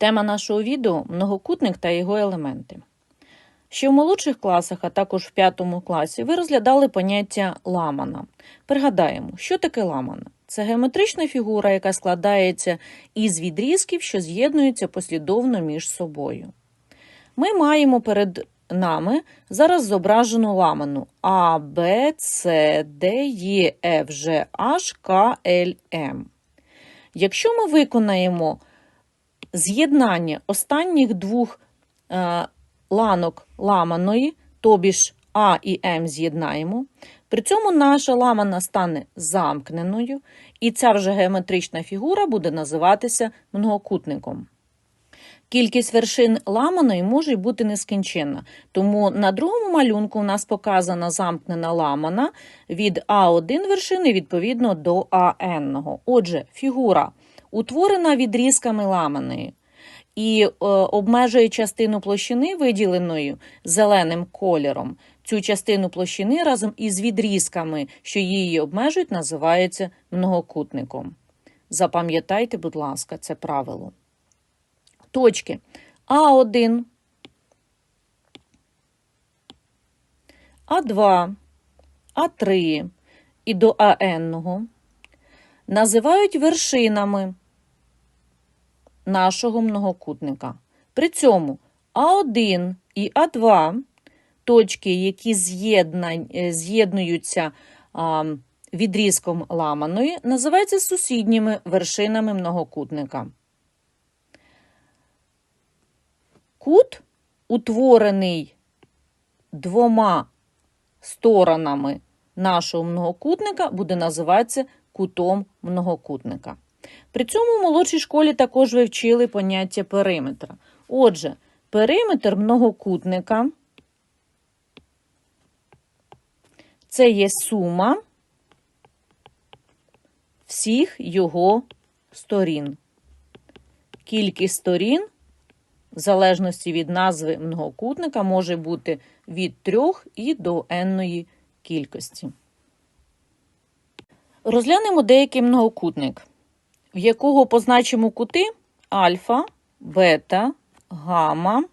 Тема нашого відео многокутник та його елементи. Ще в молодших класах, а також в п'ятому класі, ви розглядали поняття ламана. Пригадаємо, що таке ламана? Це геометрична фігура, яка складається із відрізків, що з'єднуються послідовно між собою. Ми маємо перед нами зараз зображену ламану А, Б, С, Д, Е, Ф, Ж, H, К, Л, М. Якщо ми виконаємо з'єднання останніх двох е, ланок ламаної, тобі ж А і М з'єднаємо, при цьому наша ламана стане замкненою, і ця вже геометрична фігура буде називатися многокутником. Кількість вершин ламаної може бути нескінченна, тому на другому малюнку у нас показана замкнена ламана від А1 вершини відповідно до АН. Отже, фігура утворена відрізками ламаної. І е, обмежує частину площини, виділеною зеленим кольором. Цю частину площини разом із відрізками, що її обмежують, називається многокутником. Запам'ятайте, будь ласка, це правило. Точки. А1, А2, А3 і до АН називають вершинами нашого многокутника. При цьому А1 і А2 точки, які з'єднуються відрізком ламаної, називаються сусідніми вершинами многокутника. Кут, утворений двома сторонами нашого многокутника, буде називатися кутом многокутника. При цьому в молодшій школі також вивчили поняття периметра. Отже, периметр многокутника це є сума всіх його сторін. Кількість сторін, в залежності від назви многокутника, може бути від 3 і до n кількості. Розглянемо деякий многокутник, в якого позначимо кути альфа, бета, гамма,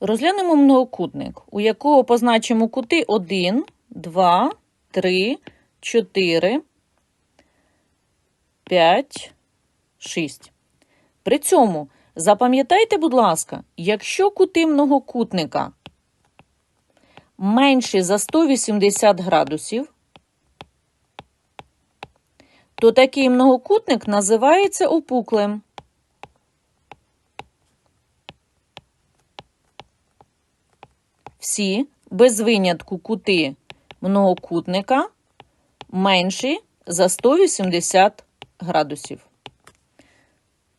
Розглянемо многокутник, у якого позначимо кути 1, 2, 3, 4, 5, 6. При цьому запам'ятайте, будь ласка, якщо кути многокутника менші за 180 градусів, то такий многокутник називається опуклим. Всі без винятку кути многокутника менші за 180 градусів.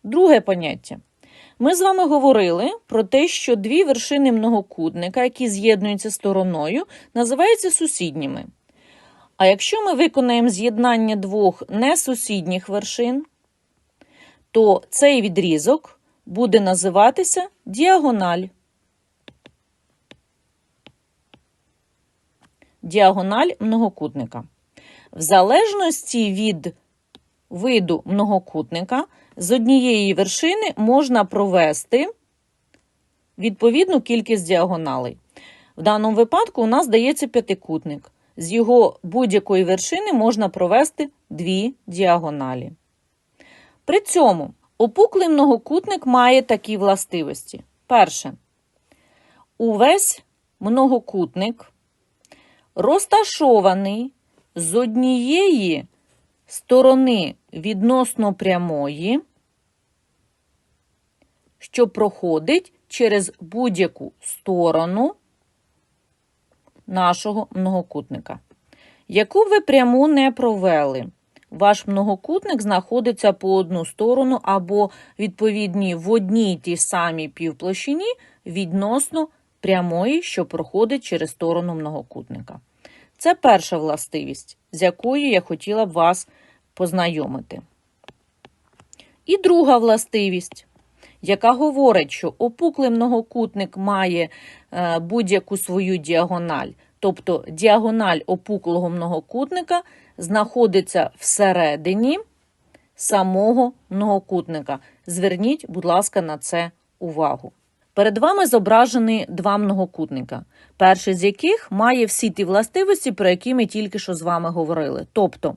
Друге поняття. Ми з вами говорили про те, що дві вершини многокутника, які з'єднуються стороною, називаються сусідніми. А якщо ми виконаємо з'єднання двох несусідніх вершин, то цей відрізок буде називатися діагональ. Діагональ многокутника. В залежності від виду многокутника з однієї вершини можна провести відповідну кількість діагоналей. В даному випадку у нас дається п'ятикутник. З його будь-якої вершини можна провести дві діагоналі. При цьому опуклий многокутник має такі властивості. Перше, увесь многокутник розташований з однієї сторони відносно прямої, що проходить через будь-яку сторону нашого многокутника. Яку ви пряму не провели, ваш многокутник знаходиться по одну сторону або відповідні в одній тій самій півплощині відносно прямої, що проходить через сторону многокутника. Це перша властивість, з якою я хотіла б вас познайомити. І друга властивість. Яка говорить, що опуклий многокутник має е, будь-яку свою діагональ, тобто діагональ опуклого многокутника знаходиться всередині самого многокутника. Зверніть, будь ласка, на це увагу. Перед вами зображені два многокутника, перший з яких має всі ті властивості, про які ми тільки що з вами говорили. Тобто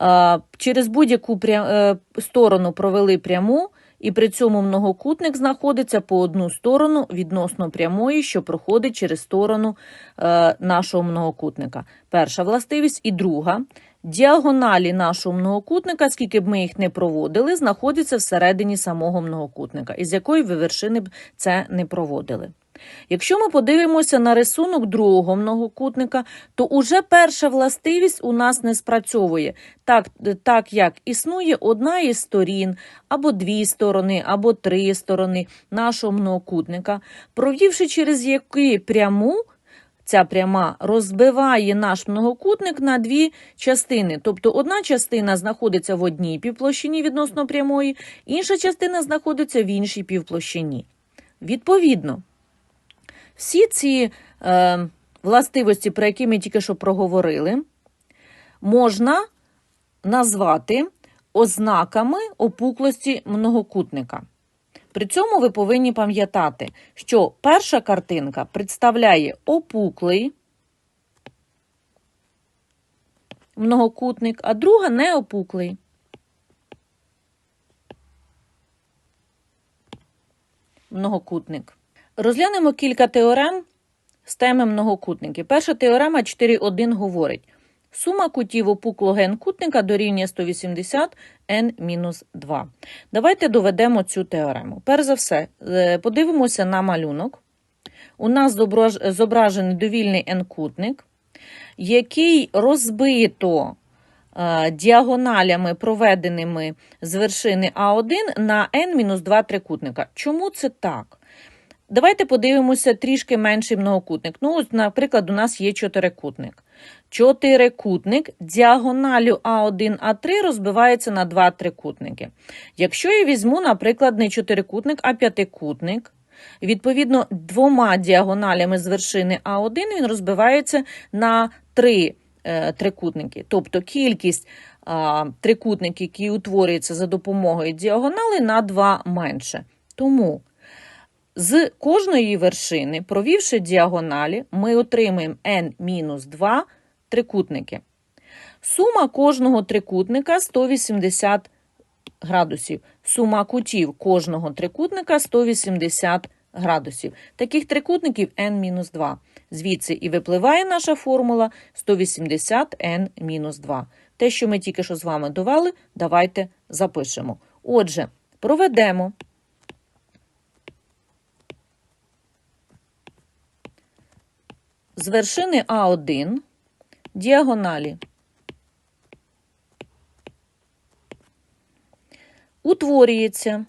е, через будь-яку е, сторону провели пряму, і при цьому многокутник знаходиться по одну сторону відносно прямої, що проходить через сторону е, нашого многокутника. Перша властивість і друга. Діагоналі нашого многокутника, скільки б ми їх не проводили, знаходяться всередині самого многокутника, із якої ви вершини б це не проводили. Якщо ми подивимося на рисунок другого многокутника, то уже перша властивість у нас не спрацьовує, так, так як існує одна із сторін, або дві сторони, або три сторони нашого многокутника, провівши через які пряму, ця пряма розбиває наш многокутник на дві частини. Тобто одна частина знаходиться в одній півплощині відносно прямої, інша частина знаходиться в іншій півплощині. Відповідно, всі ці е, властивості, про які ми тільки що проговорили, можна назвати ознаками опуклості многокутника. При цьому ви повинні пам'ятати, що перша картинка представляє опуклий многокутник, а друга неопуклий. Многокутник. Розглянемо кілька теорем з теми многокутники. Перша теорема 4.1 говорить: сума кутів опуклого n-кутника дорівнює 180 n-2. Давайте доведемо цю теорему. Перш за все, е, подивимося на малюнок. У нас зображений довільний n-кутник, який розбито е, діагоналями, проведеними з вершини А1 на n-2 трикутника. Чому це так? Давайте подивимося трішки менший многокутник. Ну, ось, наприклад, у нас є чотирикутник. Чотирикутник діагоналю А1, А3 розбивається на два трикутники. Якщо я візьму, наприклад, не чотирикутник, а п'ятикутник, відповідно, двома діагоналями з вершини А1 він розбивається на три е, трикутники. Тобто кількість трикутників, які утворюються за допомогою діагонали, на два менше. Тому з кожної вершини, провівши діагоналі, ми отримаємо n-2 трикутники. Сума кожного трикутника 180 градусів. Сума кутів кожного трикутника 180 градусів. Таких трикутників n-2. Звідси і випливає наша формула 180 n-2. Те, що ми тільки що з вами довели, давайте запишемо. Отже, проведемо з вершини А1 діагоналі. Утворюється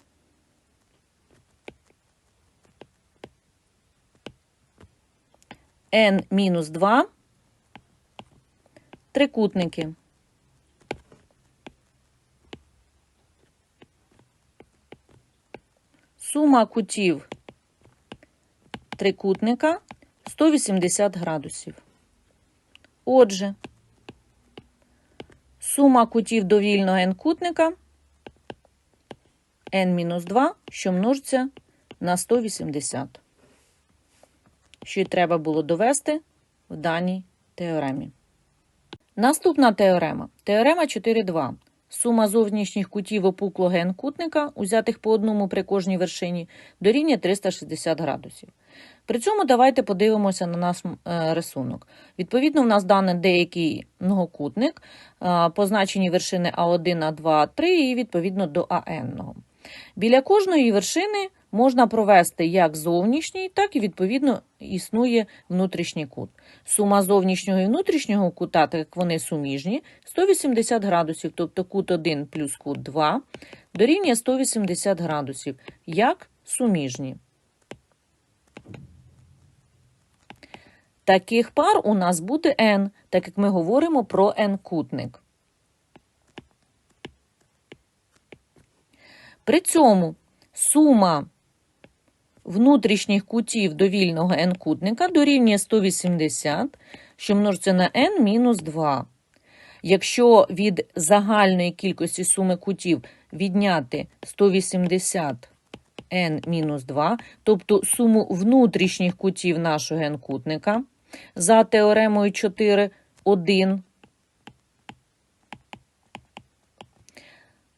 n-2 трикутники. Сума кутів трикутника 180 градусів. Отже, сума кутів довільного n-кутника n-2, що множиться на 180, що й треба було довести в даній теоремі. Наступна теорема. Теорема 4.2. Сума зовнішніх кутів опуклого n-кутника, узятих по одному при кожній вершині, дорівнює 360 градусів. При цьому давайте подивимося на наш е, рисунок. Відповідно, в нас даний деякий многокутник, е, позначені вершини А1, А2, А3 і відповідно до АН. Біля кожної вершини можна провести як зовнішній, так і відповідно існує внутрішній кут. Сума зовнішнього і внутрішнього кута, так як вони суміжні, 180 градусів, тобто кут 1 плюс кут 2 дорівнює 180 градусів, як суміжні. Таких пар у нас буде n, так як ми говоримо про n-кутник. При цьому сума внутрішніх кутів довільного n-кутника дорівнює 180, що множиться на n мінус 2. Якщо від загальної кількості суми кутів відняти 180 n мінус 2, тобто суму внутрішніх кутів нашого n-кутника за теоремою 4, 1,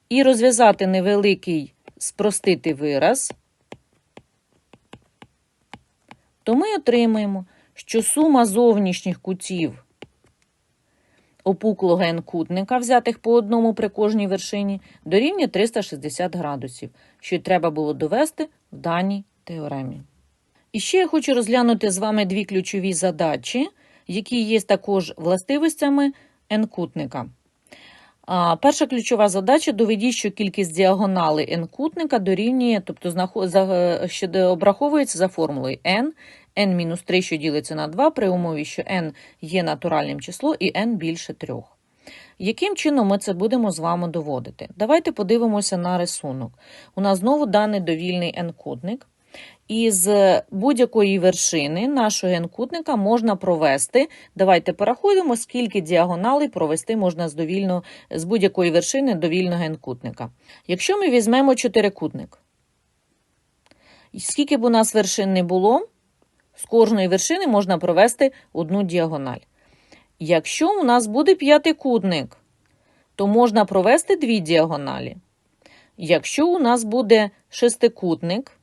і розв'язати невеликий спростити вираз, то ми отримаємо, що сума зовнішніх кутів опуклого n-кутника, взятих по одному при кожній вершині, дорівнює 360 градусів, що й треба було довести в даній теоремі. І ще я хочу розглянути з вами дві ключові задачі, які є також властивостями n-кутника. Перша ключова задача доведіть, що кількість діагоналей n-кутника дорівнює, тобто що обраховується за формулою n, n-3, що ділиться на 2, при умові, що n є натуральним число і n більше 3. Яким чином ми це будемо з вами доводити? Давайте подивимося на рисунок. У нас знову даний довільний n-кутник. І з будь-якої вершини нашого n-кутника можна провести. Давайте порахуємо, скільки діагоналей провести можна з, довільно, з будь-якої вершини довільного n-кутника. Якщо ми візьмемо чотирикутник, скільки б у нас вершин не було, з кожної вершини можна провести одну діагональ. Якщо у нас буде п'ятикутник, то можна провести дві діагоналі. Якщо у нас буде шестикутник,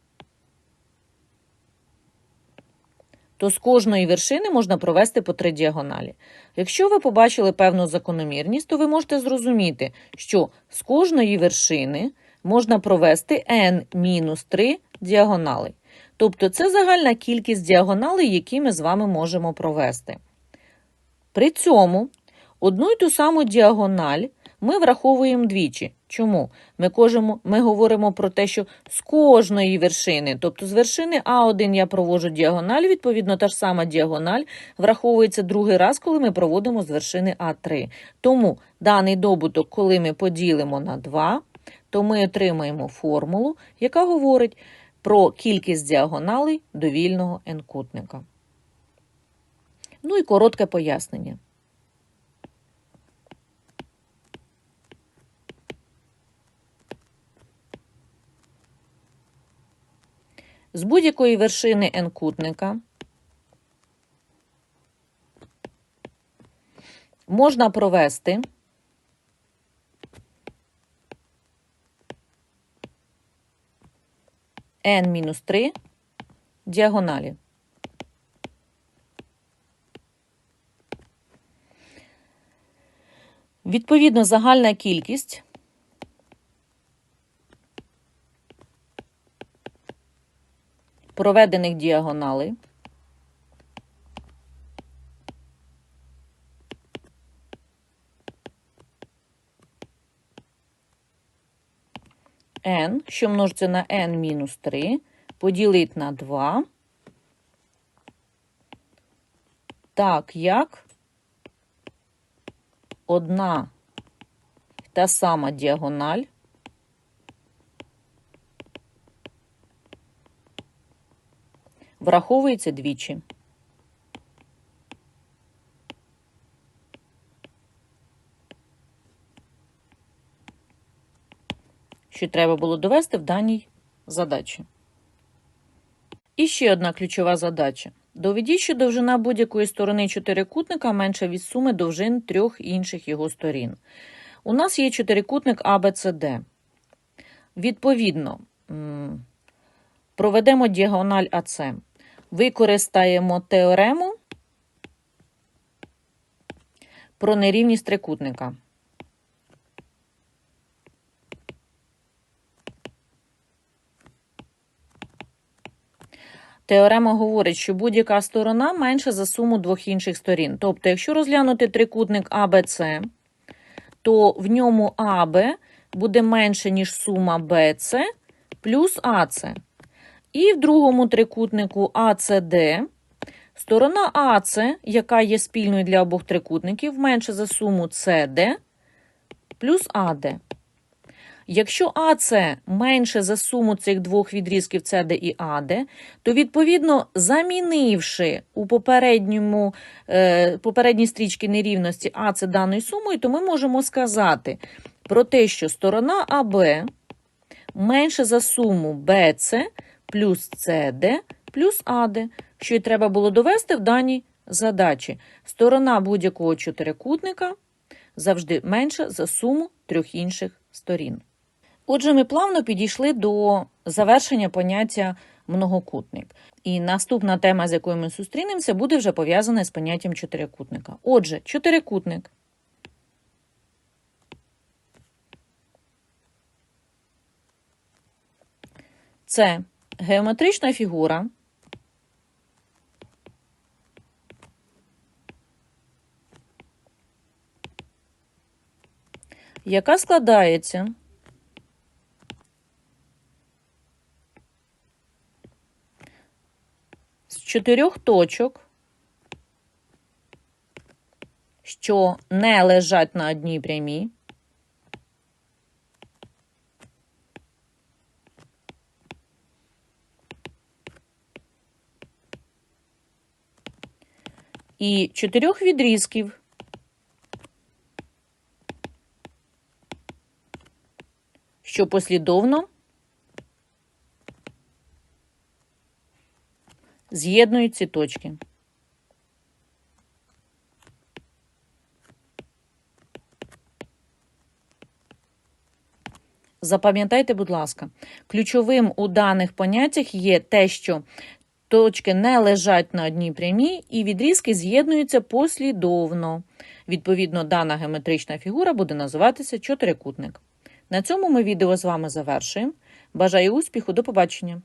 то з кожної вершини можна провести по три діагоналі. Якщо ви побачили певну закономірність, то ви можете зрозуміти, що з кожної вершини можна провести n-3 діагонали. Тобто це загальна кількість діагоналей, які ми з вами можемо провести. При цьому одну й ту саму діагональ ми враховуємо двічі. Чому? Ми, кожемо, ми говоримо про те, що з кожної вершини, тобто з вершини А1 я проводжу діагональ, відповідно, та ж сама діагональ враховується другий раз, коли ми проводимо з вершини А3. Тому даний добуток, коли ми поділимо на 2, то ми отримаємо формулу, яка говорить про кількість діагоналей довільного n-кутника. Ну і коротке пояснення. З будь-якої вершини n-кутника можна провести n-3 діагоналі. Відповідно, загальна кількість проведених діагоналей. N, що множиться на n мінус 3, поділити на 2, так як? Одна та сама діагональ враховується двічі. Що треба було довести в даній задачі. І ще одна ключова задача. Доведіть, що довжина будь-якої сторони чотирикутника менша від суми довжин трьох інших його сторін. У нас є чотирикутник ABCD. Відповідно, проведемо діагональ АЦ. Використаємо теорему про нерівність трикутника. Теорема говорить, що будь-яка сторона менша за суму двох інших сторін. Тобто, якщо розглянути трикутник ABC, то в ньому АБ буде менше, ніж сума BC плюс АЦ. І в другому трикутнику ACD сторона АЦ, яка є спільною для обох трикутників, менше за суму CD плюс AD. Якщо АС менше за суму цих двох відрізків СД і АД, то відповідно замінивши у попередньому, е, попередній стрічці нерівності АС даною сумою, то ми можемо сказати про те, що сторона АБ менше за суму БЦ плюс СД плюс АД, що й треба було довести в даній задачі. Сторона будь-якого чотирикутника завжди менша за суму трьох інших сторін. Отже, ми плавно підійшли до завершення поняття многокутник. І наступна тема, з якою ми зустрінемося, буде вже пов'язана з поняттям чотирикутника. Отже, чотирикутник. Це геометрична фігура, яка складається з чотирьох точок, що не лежать на одній прямій. І чотирьох відрізків, що послідовно? З'єднують ці точки. Запам'ятайте, будь ласка, ключовим у даних поняттях є те, що точки не лежать на одній прямій і відрізки з'єднуються послідовно. Відповідно, дана геометрична фігура буде називатися чотирикутник. На цьому ми відео з вами завершуємо. Бажаю успіху, до побачення!